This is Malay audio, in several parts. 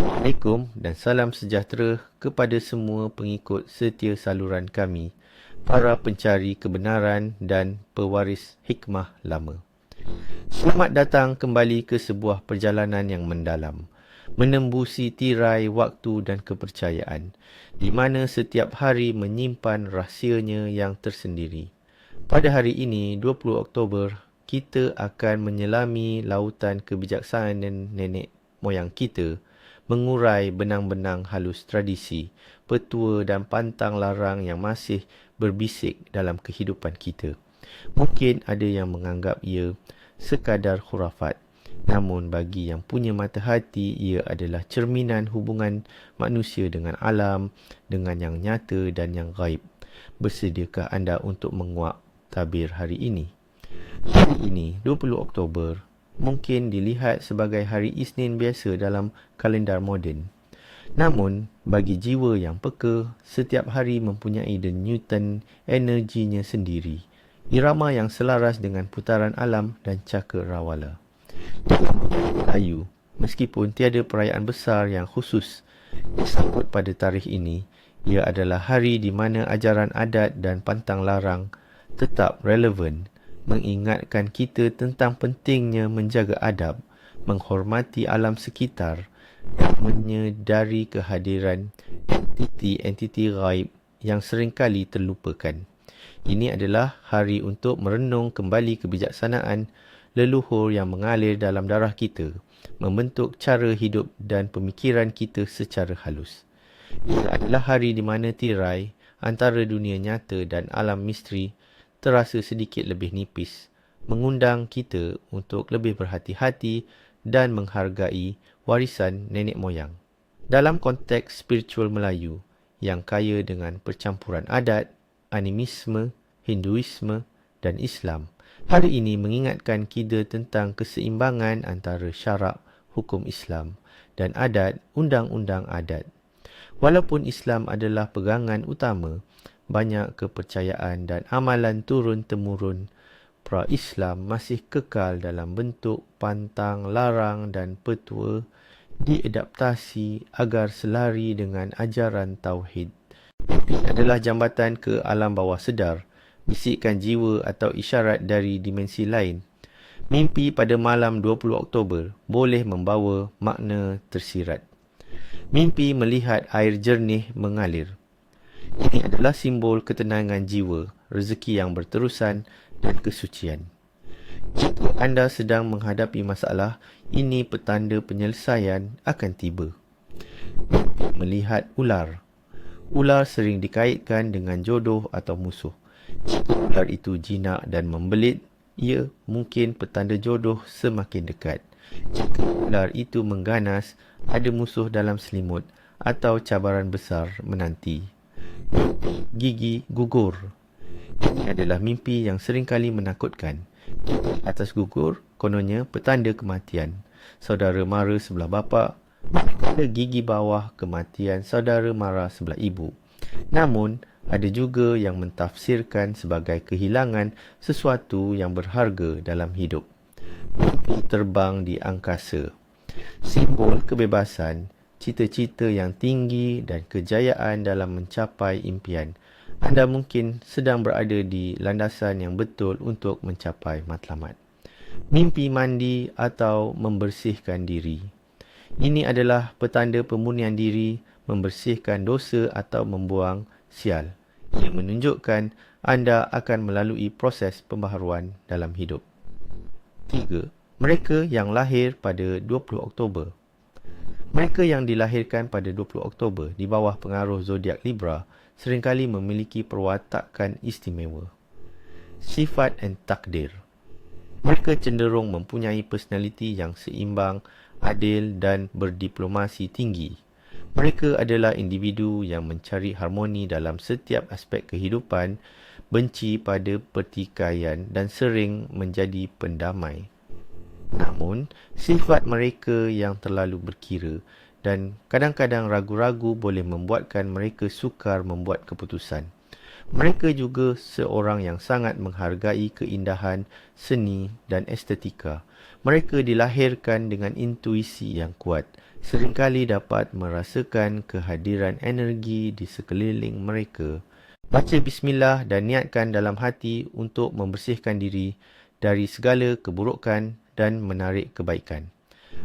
Assalamualaikum dan salam sejahtera kepada semua pengikut setia saluran kami, para pencari kebenaran dan pewaris hikmah lama. Selamat datang kembali ke sebuah perjalanan yang mendalam, menembusi tirai waktu dan kepercayaan, di mana setiap hari menyimpan rahsianya yang tersendiri. Pada hari ini, 20 Oktober, kita akan menyelami lautan kebijaksanaan nenek moyang kita mengurai benang-benang halus tradisi, petua dan pantang larang yang masih berbisik dalam kehidupan kita. Mungkin ada yang menganggap ia sekadar khurafat. Namun bagi yang punya mata hati, ia adalah cerminan hubungan manusia dengan alam, dengan yang nyata dan yang gaib. Bersediakah anda untuk menguak tabir hari ini? Hari ini, 20 Oktober, mungkin dilihat sebagai hari Isnin biasa dalam kalendar moden. Namun, bagi jiwa yang peka, setiap hari mempunyai the Newton energinya sendiri. Irama yang selaras dengan putaran alam dan cakrawala. Melayu, meskipun tiada perayaan besar yang khusus disambut pada tarikh ini, ia adalah hari di mana ajaran adat dan pantang larang tetap relevan mengingatkan kita tentang pentingnya menjaga adab, menghormati alam sekitar dan menyedari kehadiran entiti-entiti gaib yang seringkali terlupakan. Ini adalah hari untuk merenung kembali kebijaksanaan leluhur yang mengalir dalam darah kita, membentuk cara hidup dan pemikiran kita secara halus. Ini adalah hari di mana tirai antara dunia nyata dan alam misteri terasa sedikit lebih nipis, mengundang kita untuk lebih berhati-hati dan menghargai warisan nenek moyang. Dalam konteks spiritual Melayu yang kaya dengan percampuran adat, animisme, Hinduisme dan Islam, hari ini mengingatkan kita tentang keseimbangan antara syarak hukum Islam dan adat undang-undang adat. Walaupun Islam adalah pegangan utama, banyak kepercayaan dan amalan turun-temurun pra-Islam masih kekal dalam bentuk pantang, larang dan petua diadaptasi agar selari dengan ajaran Tauhid. Mimpi adalah jambatan ke alam bawah sedar, bisikan jiwa atau isyarat dari dimensi lain. Mimpi pada malam 20 Oktober boleh membawa makna tersirat. Mimpi melihat air jernih mengalir. Ini adalah simbol ketenangan jiwa, rezeki yang berterusan dan kesucian. Jika anda sedang menghadapi masalah, ini petanda penyelesaian akan tiba. Melihat ular. Ular sering dikaitkan dengan jodoh atau musuh. Jika ular itu jinak dan membelit, ia mungkin petanda jodoh semakin dekat. Jika ular itu mengganas, ada musuh dalam selimut atau cabaran besar menanti gigi gugur. Ini adalah mimpi yang seringkali menakutkan. Atas gugur, kononnya petanda kematian. Saudara mara sebelah bapa, ada gigi bawah kematian saudara mara sebelah ibu. Namun, ada juga yang mentafsirkan sebagai kehilangan sesuatu yang berharga dalam hidup. Terbang di angkasa. Simbol kebebasan cita-cita yang tinggi dan kejayaan dalam mencapai impian. Anda mungkin sedang berada di landasan yang betul untuk mencapai matlamat. Mimpi mandi atau membersihkan diri. Ini adalah petanda pemunian diri, membersihkan dosa atau membuang sial. Ia menunjukkan anda akan melalui proses pembaharuan dalam hidup. 3. Mereka yang lahir pada 20 Oktober mereka yang dilahirkan pada 20 Oktober di bawah pengaruh zodiak Libra seringkali memiliki perwatakan istimewa. Sifat dan takdir. Mereka cenderung mempunyai personaliti yang seimbang, adil dan berdiplomasi tinggi. Mereka adalah individu yang mencari harmoni dalam setiap aspek kehidupan, benci pada pertikaian dan sering menjadi pendamai. Namun, sifat mereka yang terlalu berkira dan kadang-kadang ragu-ragu boleh membuatkan mereka sukar membuat keputusan. Mereka juga seorang yang sangat menghargai keindahan, seni dan estetika. Mereka dilahirkan dengan intuisi yang kuat. Seringkali dapat merasakan kehadiran energi di sekeliling mereka. Baca bismillah dan niatkan dalam hati untuk membersihkan diri dari segala keburukan dan menarik kebaikan.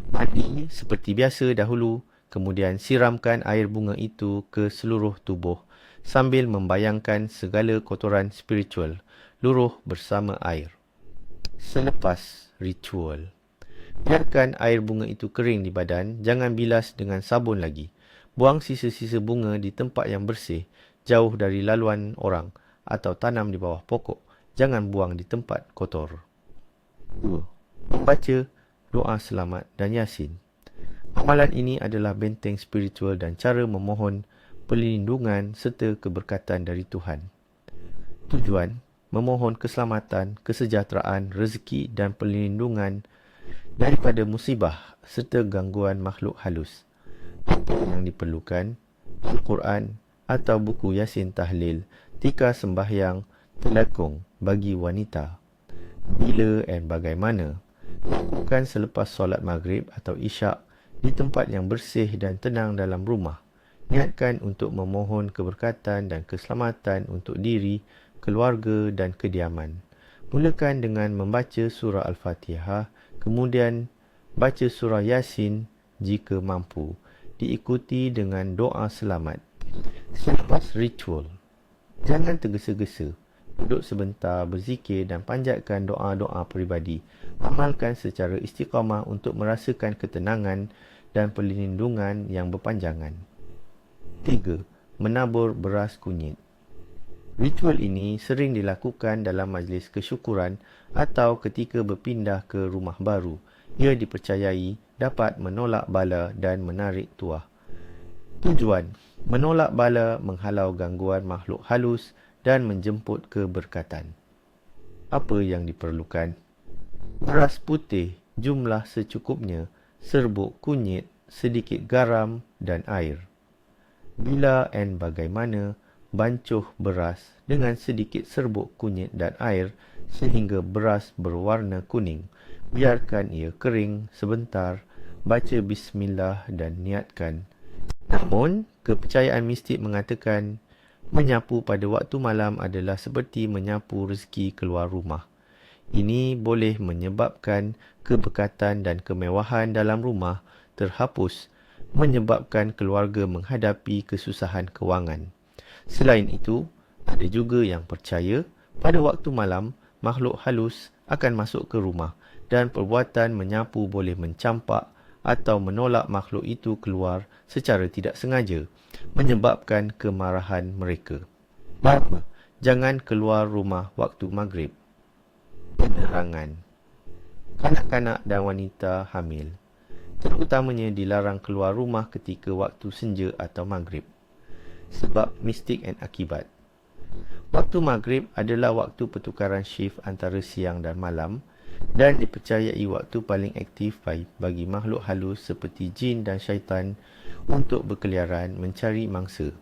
Mandi seperti biasa dahulu, kemudian siramkan air bunga itu ke seluruh tubuh sambil membayangkan segala kotoran spiritual luruh bersama air. Selepas ritual, biarkan air bunga itu kering di badan, jangan bilas dengan sabun lagi. Buang sisa-sisa bunga di tempat yang bersih, jauh dari laluan orang atau tanam di bawah pokok. Jangan buang di tempat kotor. 2. Membaca doa selamat dan yasin. Amalan ini adalah benteng spiritual dan cara memohon perlindungan serta keberkatan dari Tuhan. Tujuan memohon keselamatan, kesejahteraan, rezeki dan perlindungan daripada musibah serta gangguan makhluk halus. Yang diperlukan? Al-Quran atau buku Yasin Tahlil, tika sembahyang, telakung bagi wanita. Bila dan bagaimana? Lakukan selepas solat maghrib atau isyak di tempat yang bersih dan tenang dalam rumah. Niatkan untuk memohon keberkatan dan keselamatan untuk diri, keluarga dan kediaman. Mulakan dengan membaca surah Al-Fatihah, kemudian baca surah Yasin jika mampu, diikuti dengan doa selamat. Selepas ritual, jangan tergesa-gesa. Duduk sebentar, berzikir dan panjatkan doa-doa peribadi. Amalkan secara istiqamah untuk merasakan ketenangan dan perlindungan yang berpanjangan. 3. Menabur beras kunyit. Ritual ini sering dilakukan dalam majlis kesyukuran atau ketika berpindah ke rumah baru. Ia dipercayai dapat menolak bala dan menarik tuah. Tujuan Menolak bala menghalau gangguan makhluk halus dan menjemput keberkatan. Apa yang diperlukan? Beras putih jumlah secukupnya, serbuk kunyit, sedikit garam dan air. Bila dan bagaimana bancuh beras dengan sedikit serbuk kunyit dan air sehingga beras berwarna kuning. Biarkan ia kering sebentar, baca bismillah dan niatkan. Namun, kepercayaan mistik mengatakan menyapu pada waktu malam adalah seperti menyapu rezeki keluar rumah. Ini boleh menyebabkan keberkatan dan kemewahan dalam rumah terhapus menyebabkan keluarga menghadapi kesusahan kewangan. Selain itu, ada juga yang percaya pada waktu malam makhluk halus akan masuk ke rumah dan perbuatan menyapu boleh mencampak atau menolak makhluk itu keluar secara tidak sengaja menyebabkan kemarahan mereka. Bapa, jangan keluar rumah waktu maghrib. Penerangan Kanak-kanak dan wanita hamil terutamanya dilarang keluar rumah ketika waktu senja atau maghrib sebab mistik dan akibat. Waktu maghrib adalah waktu pertukaran shift antara siang dan malam dan dipercayai waktu paling aktif bagi makhluk halus seperti jin dan syaitan untuk berkeliaran mencari mangsa.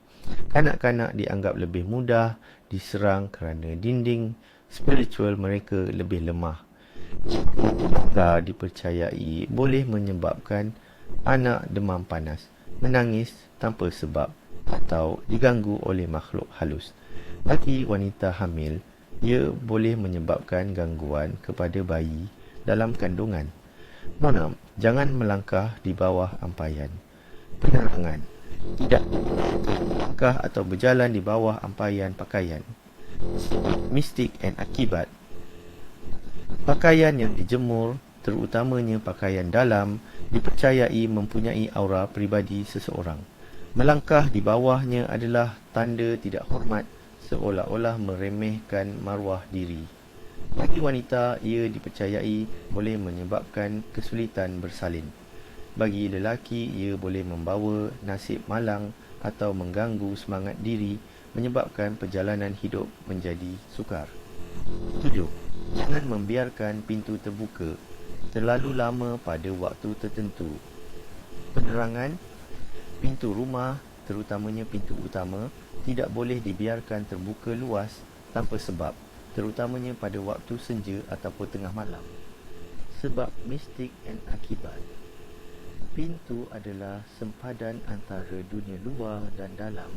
Kanak-kanak dianggap lebih mudah diserang kerana dinding spiritual mereka lebih lemah. Jika dipercayai boleh menyebabkan anak demam panas, menangis tanpa sebab atau diganggu oleh makhluk halus. Bagi wanita hamil, ia boleh menyebabkan gangguan kepada bayi dalam kandungan. Nona, jangan melangkah di bawah ampayan. Penerangan. Tidak melangkah atau berjalan di bawah ampayan pakaian. Mistik dan akibat. Pakaian yang dijemur, terutamanya pakaian dalam, dipercayai mempunyai aura pribadi seseorang. Melangkah di bawahnya adalah tanda tidak hormat seolah-olah meremehkan maruah diri. Bagi wanita, ia dipercayai boleh menyebabkan kesulitan bersalin. Bagi lelaki, ia boleh membawa nasib malang atau mengganggu semangat diri menyebabkan perjalanan hidup menjadi sukar. 7. Jangan membiarkan pintu terbuka terlalu lama pada waktu tertentu. Penerangan pintu rumah, terutamanya pintu utama, tidak boleh dibiarkan terbuka luas tanpa sebab, terutamanya pada waktu senja ataupun tengah malam. Sebab mistik dan akibat Pintu adalah sempadan antara dunia luar dan dalam